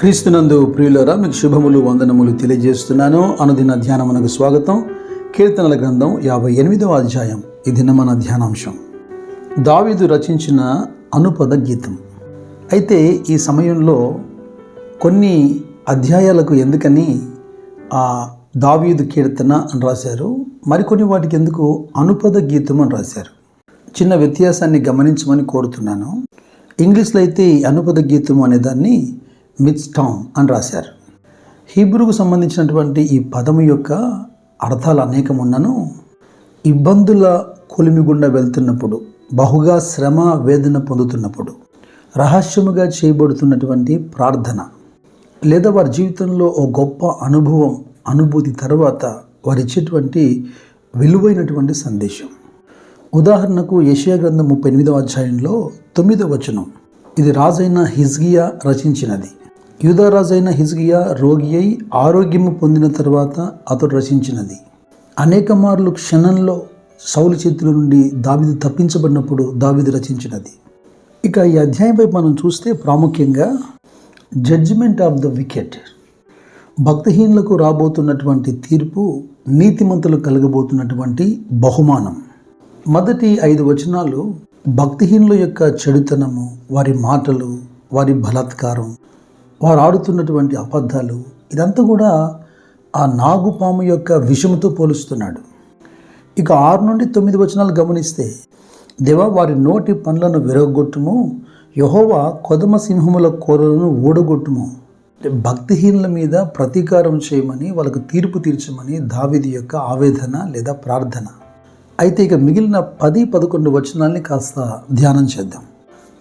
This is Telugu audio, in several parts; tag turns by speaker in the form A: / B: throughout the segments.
A: క్రీస్తునందు ప్రియులరా మీకు శుభములు వందనములు తెలియజేస్తున్నాను. అనుదిన ధ్యానమునకు స్వాగతం. కీర్తనల గ్రంథం యాభై ఎనిమిదవ అధ్యాయం. ఇది మన ధ్యానాంశం. దావీదు రచించిన అనుపద గీతం. అయితే ఈ సమయంలో కొన్ని అధ్యాయాలకు ఎందుకని ఆ దావీదు కీర్తన అని రాశారు? మరికొన్ని వాటికి ఎందుకు అనుపద గీతం అని రాశారు? చిన్న వ్యత్యాసాన్ని గమనించమని కోరుతున్నాను. ఇంగ్లీష్లో అయితే ఈ అనుపద గీతం అనే మిత్ స్టామ్ అని రాశారు. హీబ్రూకు సంబంధించినటువంటి ఈ పదము యొక్క అర్థాలు అనేకం ఉన్నను ఇబ్బందుల కొలిమి గుండా వెళ్తున్నప్పుడు బహుగా శ్రమ వేదన పొందుతున్నప్పుడు రహస్యముగా చేయబడుతున్నటువంటి ప్రార్థన లేదా వారి జీవితంలో ఓ గొప్ప అనుభవం అనుభూతి తర్వాత వారు ఇచ్చేటువంటి విలువైనటువంటి సందేశం. ఉదాహరణకు యషియా గ్రంథం ముప్పై ఎనిమిదవ అధ్యాయంలో తొమ్మిదవ వచనం ఇది రాజైన హిజ్గియా రచించినది. యూదా హిజ్గియా రోగి అయి ఆరోగ్యము పొందిన తర్వాత అతడు రచించినది. అనేక మార్లు క్షణంలో సౌలు చేతుల నుండి దావిది తప్పించబడినప్పుడు దావిది రచించినది. ఇక ఈ అధ్యాయంపై మనం చూస్తే ప్రాముఖ్యంగా జడ్జిమెంట్ ఆఫ్ ద వికెట్ భక్తిహీనులకు రాబోతున్నటువంటి తీర్పు నీతిమంతులు కలగబోతున్నటువంటి బహుమానం. మొదటి ఐదు వచనాలు భక్తిహీనుల యొక్క చెడుతనము వారి మాటలు వారి బలాత్కారం వారు ఆడుతున్నటువంటి అబద్ధాలు ఇదంతా కూడా ఆ నాగుపాము యొక్క విషముతో పోలుస్తున్నాడు. ఇక ఆరు నుండి తొమ్మిది వచనాలు గమనిస్తే దేవా వారి నోటి పనులను విరగొట్టుము యహోవా కొదమ సింహముల కోరలను ఊడగొట్టుము. అంటే భక్తిహీనుల మీద ప్రతీకారం చేయమని వాళ్ళకు తీర్పు తీర్చమని దావిది యొక్క ఆవేదన లేదా ప్రార్థన. అయితే ఇక మిగిలిన పది పదకొండు వచనాల్ని కాస్త ధ్యానం చేద్దాం.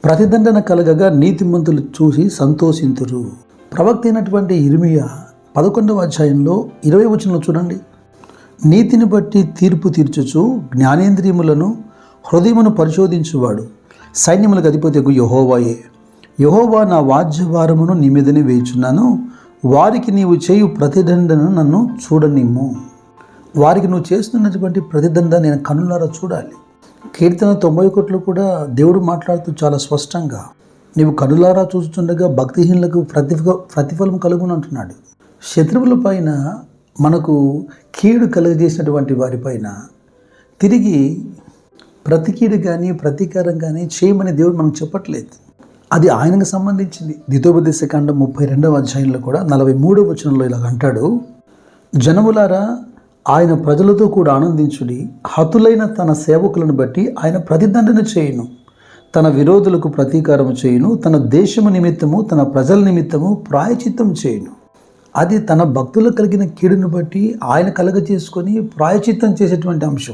A: ప్రతిదండన కలగగా నీతిమంతులు చూసి సంతోషింతురు. ప్రవక్త అయినటువంటి ఇర్మియా పదకొండవ అధ్యాయంలో ఇరవై వచనంలో చూడండి. నీతిని బట్టి తీర్పు తీర్చుచు జ్ఞానేంద్రియములను హృదయమును పరిశోధించువాడు. సైన్యములకు అధిపతికు యహోవాయే. యహోవా నా వాద్యభారమును నీ మీదనే వేయుచున్నాను. వారికి నీవు చేయు ప్రతిదండను నన్ను చూడనిమ్ము. వారికి నువ్వు చేస్తున్నటువంటి ప్రతిదండ నేను కనులారా చూడాలి. కీర్తన తొంభై ఒకటిలో కూడా దేవుడు మాట్లాడుతూ చాలా స్పష్టంగా నీవు కనులారా చూస్తుండగా భక్తిహీనులకు ప్రతిఫ ప్రతిఫలం కలుగును అంటున్నాడు. శత్రువుల పైన మనకు కీడు కలుగజేసినటువంటి వారిపైన తిరిగి ప్రతికీడు కానీ ప్రతీకారం కానీ చేయమని దేవుడు మనకు చెప్పట్లేదు. అది ఆయనకు సంబంధించింది. ద్వితోపదేశ కాండం ముప్పై రెండవ అధ్యాయంలో కూడా నలభై మూడవ వచనంలో ఇలాగ అంటాడు జనములారా ఆయన ప్రజలతో కూడా ఆనందించుడి. హతులైన తన సేవకులను బట్టి ఆయన ప్రతిదండన చేయును. తన విరోధులకు ప్రతీకారం చేయును. తన దేశము నిమిత్తము తన ప్రజల నిమిత్తము ప్రాయచిత్తం చేయును. అది తన భక్తులకు కలిగిన కీడును బట్టి ఆయన కలగ చేసుకొని ప్రాయచిత్తం చేసేటువంటి అంశం.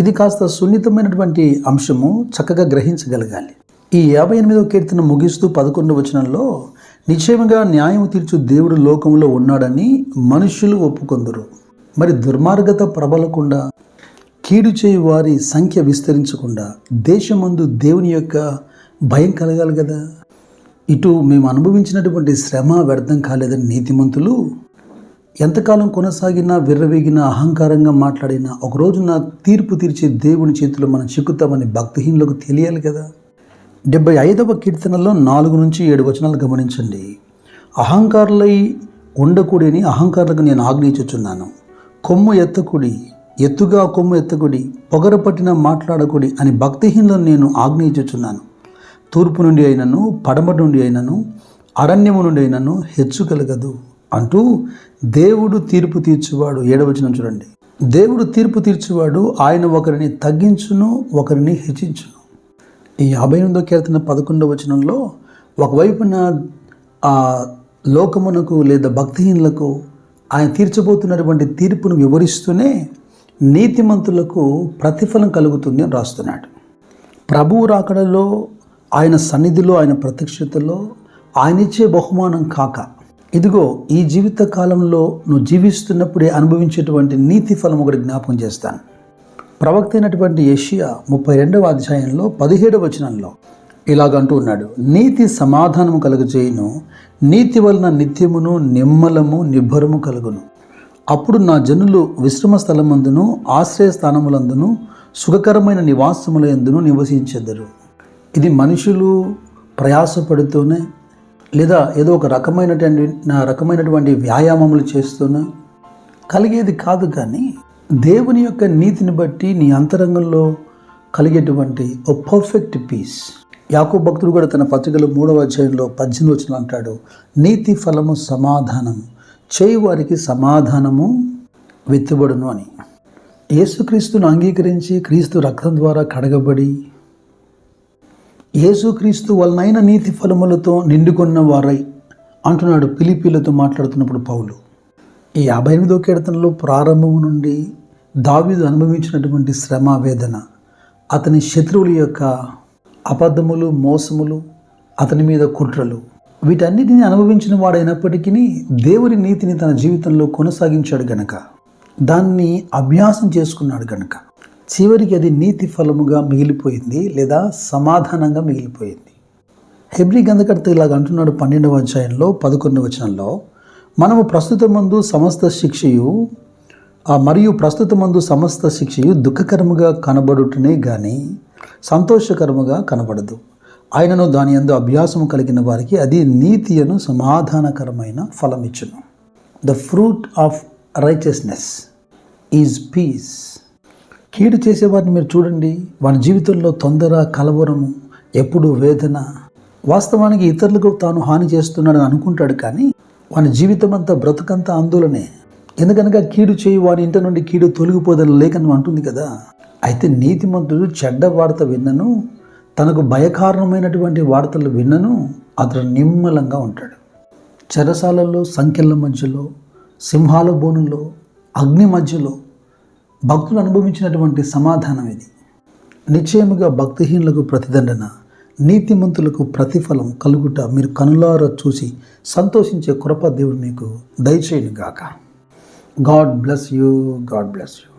A: ఇది కాస్త సున్నితమైనటువంటి అంశము చక్కగా గ్రహించగలగాలి. ఈ యాభై ఎనిమిదవ కీర్తన ముగిస్తూ పదకొండు వచనంలో నిశ్చయముగా న్యాయం తీర్చు దేవుడు లోకంలో ఉన్నాడని మనుషులు ఒప్పుకొందరు. మరి దుర్మార్గత ప్రబలకుండా కీడు చేయి వారి సంఖ్య విస్తరించకుండా దేశమందు దేవుని యొక్క భయం కలగాలి కదా? ఇటు మేము అనుభవించినటువంటి శ్రమ వ్యర్థం కాలేదని నీతిమంతులు ఎంతకాలం కొనసాగినా విర్రవేగిన అహంకారంగా మాట్లాడినా ఒకరోజు నా తీర్పు తీర్చే దేవుని చేతిలో మనం చిక్కుతామని భక్తిహీనులకు తెలియాలి కదా? డెబ్బై ఐదవ కీర్తనలో నాలుగు నుంచి ఏడు వచనాలు గమనించండి. అహంకారులై ఉండకూడని అహంకారులకు నేను ఆజ్ఞయించుచున్నాను కొమ్ము ఎత్తకుడి ఎత్తుగా కొమ్ము ఎత్తకుడి పొగర పట్టిన మాట్లాడకుడి అని భక్తిహీనులను నేను ఆజ్ఞయించుచున్నాను తూర్పు నుండి అయినను పడమ నుండి అయినను అరణ్యము నుండి అయినను హెచ్చు కలగదు అంటూ దేవుడు తీర్పు తీర్చువాడు ఏడవచనం చూడండి. దేవుడు తీర్పు తీర్చువాడు ఆయన ఒకరిని తగ్గించును ఒకరిని హెచ్చించును. ఈ యాభై ఎనిమిదో కీర్తన పదకొండవ వచనంలో ఒకవైపున లోకమునకు లేదా భక్తిహీనులకు ఆయన తీర్చబోతున్నటువంటి తీర్పును వివరిస్తూనే నీతిమంతులకు ప్రతిఫలం కలుగుతుంది అని రాస్తున్నాడు. ప్రభువు రాకడలో ఆయన సన్నిధిలో ఆయన ప్రత్యక్షతలో ఆయన ఇచ్చే బహుమానం కాక ఇదిగో ఈ జీవిత కాలంలో నువ్వు జీవిస్తున్నప్పుడే అనుభవించేటువంటి నీతి ఫలం ఒకటి జ్ఞాపకం చేస్తాను. ప్రవక్త అయినటువంటి ఏషియా ముప్పై రెండవ అధ్యాయంలో పదిహేడవ వచనంలో ఇలాగంటూ ఉన్నాడు. నీతి సమాధానము కలుగజేయును నీతి వలన నిత్యమును నిమ్మలము నిబ్బరము కలుగును. అప్పుడు నా జనులు విశ్రమ స్థలమందును ఆశ్రయ స్థానములందును సుఖకరమైన నివాసముల ఎందును నివసించెదరు. ఇది మనుషులు ప్రయాసపడుతూనే లేదా ఏదో ఒక రకమైనటువంటి నా రకమైనటువంటి వ్యాయామములు చేస్తూనే కలిగేది కాదు కానీ దేవుని యొక్క నీతిని బట్టి నీ అంతరంగంలో కలిగేటువంటి ఓ పర్ఫెక్ట్ పీస్ యాకో భక్తుడు కూడా తన పత్రికలు మూడవ అధ్యాయంలో పద్దెనిమిది వచ్చిన అంటాడు నీతి ఫలము సమాధానం చేయి వారికి సమాధానము వెత్తుబడును అని. యేసుక్రీస్తును అంగీకరించి క్రీస్తు రక్తం ద్వారా కడగబడి యేసుక్రీస్తు వలనైన నీతి ఫలములతో నిండుకున్న వారై అంటున్నాడు పిలిపిలతో మాట్లాడుతున్నప్పుడు పౌలు. ఈ యాభై ఎనిమిదో కీర్తనలో ప్రారంభం నుండి దావీదు అనుభవించినటువంటి శ్రమ వేదన అతని శత్రువుల యొక్క అబద్ధములు మోసములు అతని మీద కుట్రలు. వీటన్నిటిని అనుభవించిన వాడైనప్పటికీ దేవుని నీతిని తన జీవితంలో కొనసాగించాడు గనక. దాన్ని అభ్యాసం చేసుకున్నాడు గనక. చివరికి అది నీతి ఫలముగా మిగిలిపోయింది లేదా సమాధానంగా మిగిలిపోయింది. హెబ్రి గంధకర్త ఇలాగ అంటున్నాడు పన్నెండవ అధ్యాయంలో పదకొండవ వచనంలో. మనము ప్రస్తుతమందు సమస్త శిక్షయు మరియు ప్రస్తుతమందు సమస్త శిక్షయు దుఃఖకరముగా కనబడుటనే కానీ సంతోషకరముగా కనబడదు. ఆయనను దాని ఎందు అభ్యాసం కలిగిన వారికి అది నీతి అను సమాధానకరమైన ఫలమిచ్చును. The fruit of righteousness is peace కీడు చేసేవారిని మీరు చూడండి. వాని జీవితంలో తొందర కలవరము ఎప్పుడు వేదన. వాస్తవానికి ఇతరులకు తాను హాని చేస్తున్నాడని అనుకుంటాడు కానీ వాని జీవితం అంతా బ్రతుకంతా ఆందోళనే ఎందుకనగా కీడు చేయి వాని ఇంటి నుండి కీడు తొలగిపోదని లేఖనం అంటుంది కదా. అయితే నీతిమంతుడు చెడ్డ వార్త విన్నను తనకు భయకారణమైనటువంటి వార్తలు విన్నను అతడు నిమ్మలంగా ఉంటాడు. చెరసాలలో సంఖ్యల మధ్యలో సింహాల బోనులో అగ్ని మధ్యలో భక్తులు అనుభవించినటువంటి సమాధానం ఇది. నిశ్చయముగా భక్తిహీనులకు ప్రతిదండన నీతిమంతులకు ప్రతిఫలం కలుగుట మీరు కనులారా చూసి సంతోషించే కృప దేవుడు మీకు దయచేయను గాక God bless you God bless you.